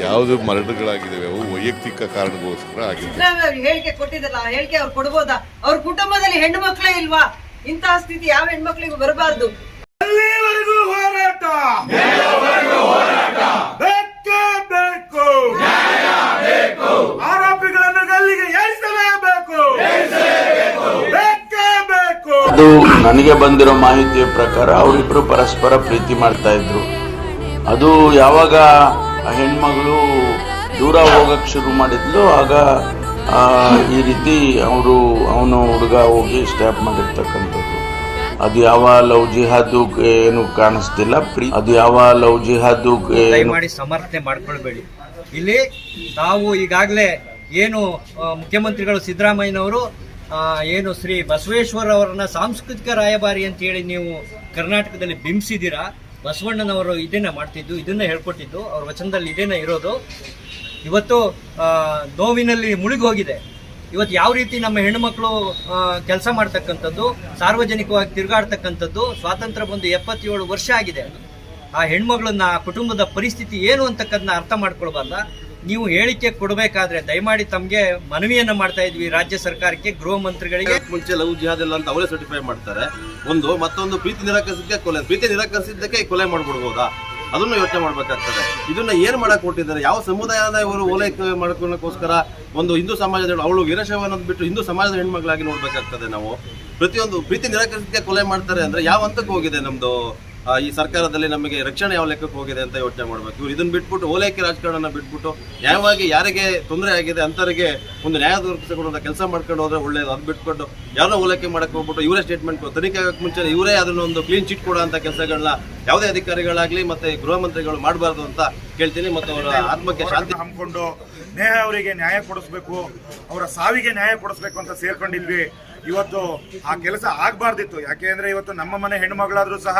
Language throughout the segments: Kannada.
ಯಾವುದು ಮರಣಗಳಾಗಿದ್ದಾವೆ ಅವು ವೈಯಕ್ತಿಕ ಕಾರಣಗೋಸ್ಕರ ಆಗಿದೆ ಸಿದ್ದರಾಮಯ್ಯ ಹೇಳಿಕೆ ಕೊಟ್ಟಿದ್ದಲ್ಲ ಆ ಹೇಳಿಕೆ ಅವ್ರು ಕೊಡ್ಬೋದಾ? ಅವ್ರ ಕುಟುಂಬದಲ್ಲಿ ಹೆಣ್ಣು ಮಕ್ಕಳೇ ಇಲ್ವಾ? ಇಂತಹ ಸ್ಥಿತಿ ಯಾವ ಹೆಣ್ಮಕ್ಳಿಗೂ ಬರಬಾರ್ದು. ಎಲ್ಲಿವರೆಗೂ ಹೋರಾಟ? ಬೇಕೇ ಬೇಕು. ಆರೋಪಿಗಳನ್ನು ಗಲ್ಲಿಗೆ ಏರಿಸಲೇಬೇಕು. ಬೇಕೇ ಬೇಕು. ಅದು ನನಗೆ ಬಂದಿರೋ ಮಾಹಿತಿಯ ಪ್ರಕಾರ ಅವರಿಬ್ರು ಪರಸ್ಪರ ಪ್ರೀತಿ ಮಾಡ್ತಾ ಇದ್ರು. ಅದು ಯಾವಾಗ ಹೆಣ್ಮಗಳು ದೂರ ಹೋಗಕ್ ಶುರು ಮಾಡಿದ್ಲು. ಆಗ ಈ ರೀತಿ ಅವರು, ಅವನು ಹುಡುಗ ಹೋಗಿ ಸ್ಟ್ಯಾಪ್ ಮಾಡಿರ್ತಕ್ಕಂಥದ್ದು. ಅದು ಯಾವ ಲವ್ ಜಿಹಾದು ಏನು ಕಾಣಿಸ್ತಿಲ್ಲ. ಅದು ಯಾವ ಲವ್ ಜಿಹಾದು ಮಾಡಿ ಸಮರ್ಥನೆ ಮಾಡ್ಕೊಳ್ಬೇಡಿ. ಇಲ್ಲಿ ತಾವು ಈಗಾಗಲೇ ಏನು ಮುಖ್ಯಮಂತ್ರಿಗಳು ಸಿದ್ದರಾಮಯ್ಯನವರು ಏನು ಶ್ರೀ ಬಸವೇಶ್ವರ ಅವರನ್ನ ಸಾಂಸ್ಕೃತಿಕ ರಾಯಭಾರಿ ಅಂತ ಹೇಳಿ ನೀವು ಕರ್ನಾಟಕದಲ್ಲಿ ಬಿಂಬಿಸಿದ್ದೀರಾ. ಬಸವಣ್ಣನವರು ಇದನ್ನ ಮಾಡ್ತಿದ್ದು, ಇದನ್ನ ಹೇಳ್ಕೊಟ್ಟಿದ್ದು, ಅವ್ರ ವಚನದಲ್ಲಿ ಇದೇನ ಇರೋದು. ಇವತ್ತು ನೋವಿನಲ್ಲಿ ಮುಳುಗಿ ಹೋಗಿದೆ. ಇವತ್ತು ಯಾವ ರೀತಿ ನಮ್ಮ ಹೆಣ್ಣುಮಕ್ಕಳು ಕೆಲಸ ಮಾಡ್ತಕ್ಕಂಥದ್ದು, ಸಾರ್ವಜನಿಕವಾಗಿ ತಿರುಗಾಡ್ತಕ್ಕಂಥದ್ದು, ಸ್ವಾತಂತ್ರ್ಯ ಬಂದು ಎಪ್ಪತ್ತೇಳು ವರ್ಷ ಆಗಿದೆ. ಆ ಹೆಣ್ಮಗಳನ್ನ, ಆ ಕುಟುಂಬದ ಪರಿಸ್ಥಿತಿ ಏನು ಅಂತಕ್ಕದನ್ನ ಅರ್ಥ ಮಾಡ್ಕೊಳ್ಬಾರ್ದ. ನೀವು ಹೇಳಿಕೆ ಕೊಡಬೇಕಾದ್ರೆ ದಯಮಾಡಿ ತಮಗೆ ಮನವಿಯನ್ನ ಮಾಡ್ತಾ ಇದ್ವಿ ರಾಜ್ಯ ಸರ್ಕಾರಕ್ಕೆ, ಗೃಹ ಮಂತ್ರಿಗಳಿಗೆ. ಮುಂಚೆ ಲವ್ ಜಿಹಾದ್ ಇಲ್ಲ ಅಂತ ಅವರೇ ಸರ್ಟಿಫೈ ಮಾಡ್ತಾರೆ. ಒಂದು, ಮತ್ತೊಂದು ಪ್ರೀತಿ ನಿರಾಕರಿಸಿದ್ದಕ್ಕೆ ಕೊಲೆ, ಪ್ರೀತಿ ನಿರಾಕರಿಸಿದ್ದಕ್ಕೆ ಕೊಲೆ ಮಾಡ್ಬಿಡ್ಬೋದಾ? ಅದನ್ನು ಯೋಚನೆ ಮಾಡ್ಬೇಕಾಗ್ತದೆ. ಇದನ್ನ ಏನ್ ಮಾಡಕ್ ಕೊಟ್ಟಿದ್ದಾರೆ ಯಾವ ಸಮುದಾಯದ ಇವರು ಓಲೈಕೆ ಮಾಡ್ಕೊಳ್ಳೋಕ್ಕೋಸ್ಕರ ಒಂದು ಹಿಂದೂ ಸಮಾಜದ ಅವಳು ವೀರಶೈವ ಬಿಟ್ಟು ಹಿಂದೂ ಸಮಾಜದ ಹೆಣ್ಮಗಳಾಗಿ ನೋಡ್ಬೇಕಾಗ್ತದೆ ನಾವು. ಪ್ರತಿಯೊಂದು ಪ್ರೀತಿ ನಿರಾಕರಿಸಿದ್ದಕ್ಕೆ ಕೊಲೆ ಮಾಡ್ತಾರೆ ಅಂದ್ರೆ ಯಾವ ಹಂತಕ್ಕೆ ಹೋಗಿದೆ ನಮ್ದು? ಈ ಸರ್ಕಾರದಲ್ಲಿ ನಮಗೆ ರಕ್ಷಣೆ ಯಾವ ಲೆಕ್ಕಕ್ಕೆ ಹೋಗಿದೆ ಅಂತ ಯೋಚನೆ ಮಾಡಬೇಕು. ಇವ್ರು ಇದನ್ನು ಬಿಟ್ಬಿಟ್ಟು ಓಲೈಕೆ ರಾಜಕಾರಣ ಬಿಟ್ಬಿಟ್ಟು ನ್ಯಾಯವಾಗಿ ಯಾರಿಗೆ ತೊಂದರೆ ಆಗಿದೆ ಅಂತವರಿಗೆ ಒಂದು ನ್ಯಾಯ ದೊರಕಿಸಿಕೊಂಡು ಕೆಲಸ ಮಾಡ್ಕೊಂಡು ಹೋದ್ರೆ ಒಳ್ಳೇದು. ಅದು ಬಿಟ್ಕೊಂಡು ಯಾರೋ ಓಲೈಕೆ ಮಾಡಕ್ಕೆ ಹೋಗ್ಬಿಟ್ಟು ಇವರೇ ಸ್ಟೇಟ್ಮೆಂಟ್ ತನಿಖೆ ಆಗಕ್ಕೆ ಮುಂಚೆ ಇವರೇ ಅದನ್ನ ಒಂದು ಕ್ಲೀನ್ ಚಿಟ್ ಕೊಡೋ ಅಂತ ಕೆಲಸಗಳನ್ನ ಯಾವುದೇ ಅಧಿಕಾರಿಗಳಾಗ್ಲಿ ಮತ್ತೆ ಗೃಹ ಮಂತ್ರಿಗಳು ಮಾಡಬಾರ್ದು ಅಂತ ಕೇಳ್ತೀನಿ ಮತ್ತು ಅವರ ಆತ್ಮಕ್ಕೆ ಶಾಂತಿ ಹಮ್ಮಿಕೊಂಡು ನೇಹ ಅವರಿಗೆ ನ್ಯಾಯ ಕೊಡಿಸ್ಬೇಕು, ಅವರ ಸಾವಿಗೆ ನ್ಯಾಯ ಕೊಡಿಸ್ಬೇಕು ಅಂತ ಸೇರ್ಕೊಂಡಿದ್ವಿ. ಇವತ್ತು ಆ ಕೆಲಸ ಆಗಬಾರ್ದಿತ್ತು. ಯಾಕೆ ಅಂದ್ರೆ ಇವತ್ತು ನಮ್ಮ ಮನೆ ಹೆಣ್ಣುಮಗಳಾದರೂ ಸಹ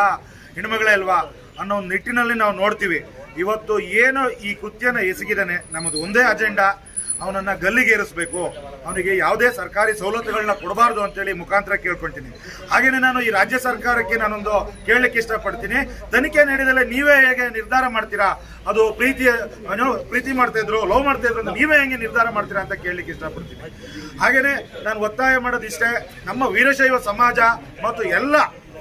ಹೆಣ್ಮಗಳೇ ಅಲ್ವಾ? ಅನ್ನೋ ನಿಟ್ಟಿನಲ್ಲಿ ನಾವು ನೋಡ್ತೀವಿ. ಇವತ್ತು ಏನು ಈ ಕೃತ್ಯನ ಎಸಗಿದಾನೆ ನಮ್ಮದು ಒಂದೇ ಅಜೆಂಡಾ ಅವನನ್ನ ಗಲ್ಲಿಗೇರಿಸಬೇಕು ಅವನಿಗೆ ಯಾವುದೇ ಸರ್ಕಾರಿ ಸವಲತ್ತುಗಳನ್ನ ಕೊಡಬಾರ್ದು ಅಂತೇಳಿ ಮುಖಾಂತರ ಕೇಳ್ಕೊಳ್ತೀನಿ ಹಾಗೇನೆ ನಾನು ಈ ರಾಜ್ಯ ಸರ್ಕಾರಕ್ಕೆ ನಾನೊಂದು ಕೇಳಲಿಕ್ಕೆ ಇಷ್ಟಪಡ್ತೀನಿ. ತನಿಖೆ ನಡೆದಲ್ಲೇ ನೀವೇ ಹೇಗೆ ನಿರ್ಧಾರ ಮಾಡ್ತೀರಾ? ಅದು ಪ್ರೀತಿ ಪ್ರೀತಿ ಮಾಡ್ತಾ ಇದ್ರು, ಲವ್ ಮಾಡ್ತಾ ಇದ್ರು ನೀವೇ ಹೆಂಗೆ ನಿರ್ಧಾರ ಮಾಡ್ತೀರಾ ಅಂತ ಕೇಳಲಿಕ್ಕೆ ಇಷ್ಟಪಡ್ತೀನಿ. ಹಾಗೇನೆ ನಾನು ಒತ್ತಾಯ ಮಾಡೋದಿಷ್ಟೇ. ನಮ್ಮ ವೀರಶೈವ ಸಮಾಜ ಮತ್ತು ಎಲ್ಲ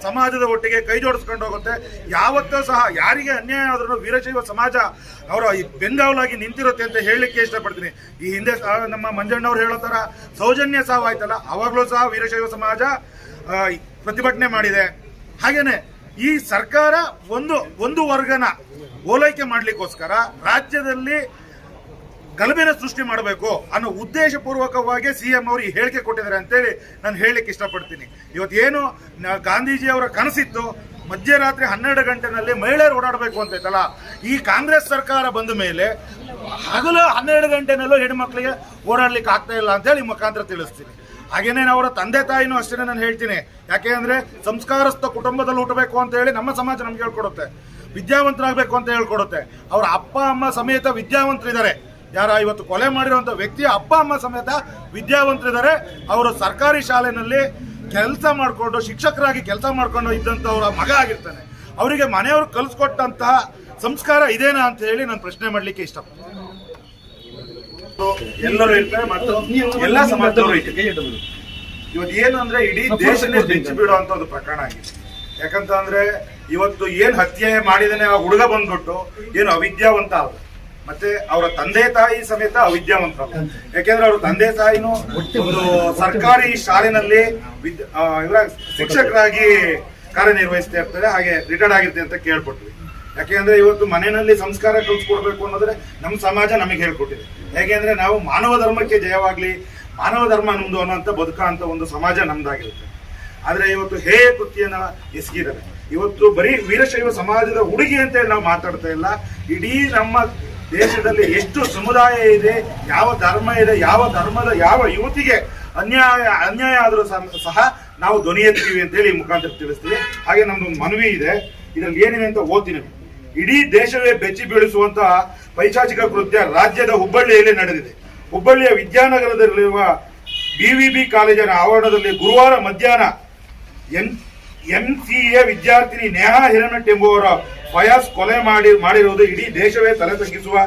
ಸಮಾಜದ ಒಟ್ಟಿಗೆ ಕೈ ಜೋಡಿಸ್ಕೊಂಡು ಹೋಗುತ್ತೆ. ಯಾವತ್ತೂ ಸಹ ಯಾರಿಗೆ ಅನ್ಯಾಯ ಆದ್ರೂ ವೀರಶೈವ ಸಮಾಜ ಅವರ ಈ ಬೆಂಗಾವಲಾಗಿ ನಿಂತಿರುತ್ತೆ ಅಂತ ಹೇಳಲಿಕ್ಕೆ ಇಷ್ಟಪಡ್ತೀನಿ. ಈ ಹಿಂದೆ ನಮ್ಮ ಮಂಜಣ್ಣವ್ರು ಹೇಳೋ ಥರ ಸೌಜನ್ಯ ಸಾವು ಆಯ್ತಲ್ಲ, ಅವಾಗಲೂ ಸಹ ವೀರಶೈವ ಸಮಾಜ ಪ್ರತಿಭಟನೆ ಮಾಡಿದೆ. ಹಾಗೇನೆ ಈ ಸರ್ಕಾರ ಒಂದು ಒಂದು ವರ್ಗನ ಓಲೈಕೆ ಮಾಡ್ಲಿಕ್ಕೋಸ್ಕರ ರಾಜ್ಯದಲ್ಲಿ ಗಲಭೆನ ಸೃಷ್ಟಿ ಮಾಡಬೇಕು ಅನ್ನೋ ಉದ್ದೇಶಪೂರ್ವಕವಾಗಿ ಸಿ ಎಂ ಅವರು ಈ ಹೇಳಿಕೆ ಕೊಟ್ಟಿದ್ದಾರೆ ಅಂತೇಳಿ ನಾನು ಹೇಳಲಿಕ್ಕೆ ಇಷ್ಟಪಡ್ತೀನಿ. ಇವತ್ತೇನು ಗಾಂಧೀಜಿ ಅವರ ಕನಸಿತ್ತು, ಮಧ್ಯರಾತ್ರಿ ಹನ್ನೆರಡು ಗಂಟೆನಲ್ಲಿ ಮಹಿಳೆಯರು ಓಡಾಡಬೇಕು ಅಂತ ಐತಲ್ಲ ಈ ಕಾಂಗ್ರೆಸ್ ಸರ್ಕಾರ ಬಂದ ಮೇಲೆ ಹಗಲು ಹನ್ನೆರಡು ಗಂಟೆನಲ್ಲೂ ಹೆಣ್ಮಕ್ಳಿಗೆ ಓಡಾಡ್ಲಿಕ್ಕೆ ಆಗ್ತಾ ಇಲ್ಲ ಅಂತೇಳಿ ಮುಖಾಂತರ ತಿಳಿಸ್ತೀನಿ. ಹಾಗೇನೆ ಅವರ ತಂದೆ ತಾಯಿನೂ ಅಷ್ಟೇ ನಾನು ಹೇಳ್ತೀನಿ. ಯಾಕೆ ಅಂದ್ರೆ ಸಂಸ್ಕಾರಸ್ಥ ಕುಟುಂಬದಲ್ಲಿ ಹುಟ್ಟಬೇಕು ಅಂತ ಹೇಳಿ ನಮ್ಮ ಸಮಾಜ ನಮ್ಗೆ ಹೇಳ್ಕೊಡುತ್ತೆ. ವಿದ್ಯಾವಂತರಾಗಬೇಕು ಅಂತ ಹೇಳ್ಕೊಡುತ್ತೆ. ಅವರ ಅಪ್ಪ, ಅಮ್ಮ ಸಮೇತ ವಿದ್ಯಾವಂತರಿದ್ದಾರೆ. ಯಾರ ಇವತ್ತು ಕೊಲೆ ಮಾಡಿರುವಂತ ವ್ಯಕ್ತಿಯ ಅಪ್ಪ ಅಮ್ಮ ಸಮೇತ ವಿದ್ಯಾವಂತರಿದ್ದಾರೆ. ಅವರು ಸರ್ಕಾರಿ ಶಾಲೆನಲ್ಲಿ ಕೆಲಸ ಮಾಡಿಕೊಂಡು ಶಿಕ್ಷಕರಾಗಿ ಕೆಲಸ ಮಾಡ್ಕೊಂಡು ಅವರ ಮಗ ಆಗಿರ್ತಾನೆ. ಅವರಿಗೆ ಮನೆಯವರು ಕಲಿಸ್ಕೊಟ್ಟಂತಹ ಸಂಸ್ಕಾರ ಇದೇನಾ ಅಂತ ಹೇಳಿ ನಾನು ಪ್ರಶ್ನೆ ಮಾಡ್ಲಿಕ್ಕೆ ಇಷ್ಟಪಡ್ತೀನಿ. ಎಲ್ಲರೂ ಇರ್ತಾರೆ ಮತ್ತು ಎಲ್ಲ ಸಮಾಜದವರು ಇವತ್ತು ಏನು ಅಂದ್ರೆ ಇಡೀ ದೇಶನೇ ಬೆಚ್ಚಿ ಬಿಡುವಂತ ಒಂದು ಪ್ರಕರಣ ಆಗಿದೆ. ಯಾಕಂತ ಅಂದ್ರೆ ಇವತ್ತು ಏನ್ ಹತ್ಯೆ ಮಾಡಿದಾನೆ ಆ ಹುಡುಗ ಬಂದ್ಬಿಟ್ಟು ಏನು ಅವಿದ್ಯಾವಂತ ಅಲ್ಲ ಮತ್ತೆ ಅವರ ತಂದೆ ತಾಯಿ ಸಮೇತ ಅವಿದ್ಯಾವಂತ ಅಲ್ಲ ಯಾಕೆಂದ್ರೆ ಅವ್ರ ತಂದೆ ತಾಯಿನೂ ಒಂದು ಸರ್ಕಾರಿ ಶಾಲೆನಲ್ಲಿ ಇವರ ಶಿಕ್ಷಕರಾಗಿ ಕಾರ್ಯನಿರ್ವಹಿಸ್ತಾ ಇರ್ತಾರೆ, ಹಾಗೆ ರಿಟೈರ್ಡ್ ಆಗಿರ್ತೀವಿ ಅಂತ ಕೇಳ್ಕೊಟ್ವಿ. ಯಾಕೆಂದ್ರೆ ಇವತ್ತು ಮನೆಯಲ್ಲಿ ಸಂಸ್ಕಾರ ಕಲ್ಸ್ಕೊಡ್ಬೇಕು ಅನ್ನೋದ್ರೆ ನಮ್ಮ ಸಮಾಜ ನಮಗೆ ಹೇಳ್ಕೊಟ್ಟಿದೆ. ಯಾಕೆಂದ್ರೆ ನಾವು ಮಾನವ ಧರ್ಮಕ್ಕೆ ಜಯವಾಗ್ಲಿ, ಮಾನವ ಧರ್ಮ ನಮ್ದು ಅನ್ನೋಂಥ ಬದುಕ ಅಂತ ಒಂದು ಸಮಾಜ ನಮ್ದಾಗಿರುತ್ತೆ. ಆದ್ರೆ ಇವತ್ತು ಹೇ ಕೃತಿಯನ್ನ ಎಸಗಿದ್ದಾರೆ. ಇವತ್ತು ಬರೀ ವೀರಶೈವ ಸಮಾಜದ ಹುಡುಗಿ ಅಂತೇಳಿ ನಾವು ಮಾತಾಡ್ತಾ ಇಲ್ಲ. ಇಡೀ ನಮ್ಮ ದೇಶದಲ್ಲಿ ಎಷ್ಟು ಸಮುದಾಯ ಇದೆ, ಯಾವ ಧರ್ಮ ಇದೆ, ಯಾವ ಧರ್ಮದ ಯಾವ ಯುವತಿಗೆ ಅನ್ಯಾಯ ಅನ್ಯಾಯ ಆದರೂ ಸಹ ನಾವು ಧ್ವನಿ ಎತ್ತೀವಿ ಅಂತ ಹೇಳಿ ಮುಖಾಂತರ ತಿಳಿಸ್ತೀವಿ. ಹಾಗೆ ನಮ್ದು ಒಂದು ಮನವಿ ಇದೆ. ಇದರಲ್ಲಿ ಏನಿದೆ ಅಂತ ಓದ್ತೀನಿ. ಇಡೀ ದೇಶವೇ ಬೆಚ್ಚಿ ಬೀಳಿಸುವಂತಹ ಪೈಶಾಚಿಕ ಕೃತ್ಯ ರಾಜ್ಯದ ಹುಬ್ಬಳ್ಳಿಯಲ್ಲಿ ನಡೆದಿದೆ. ಹುಬ್ಬಳ್ಳಿಯ ವಿದ್ಯಾನಗರದಲ್ಲಿರುವ ಬಿವಿಬಿ ಕಾಲೇಜಿನ ಆವರಣದಲ್ಲಿ ಗುರುವಾರ ಮಧ್ಯಾಹ್ನ ಎನ್ ಎಂಸಿಎ ವಿದ್ಯಾರ್ಥಿನಿ ನೇಹಾ ಹಿರನಟ್ ಎಂಬುವರ ಫಯಾಸ್ ಕೊಲೆ ಮಾಡಿ ಮಾಡಿರುವುದು ಇಡೀ ದೇಶವೇ ತಲೆ ತಗ್ಗಿಸುವ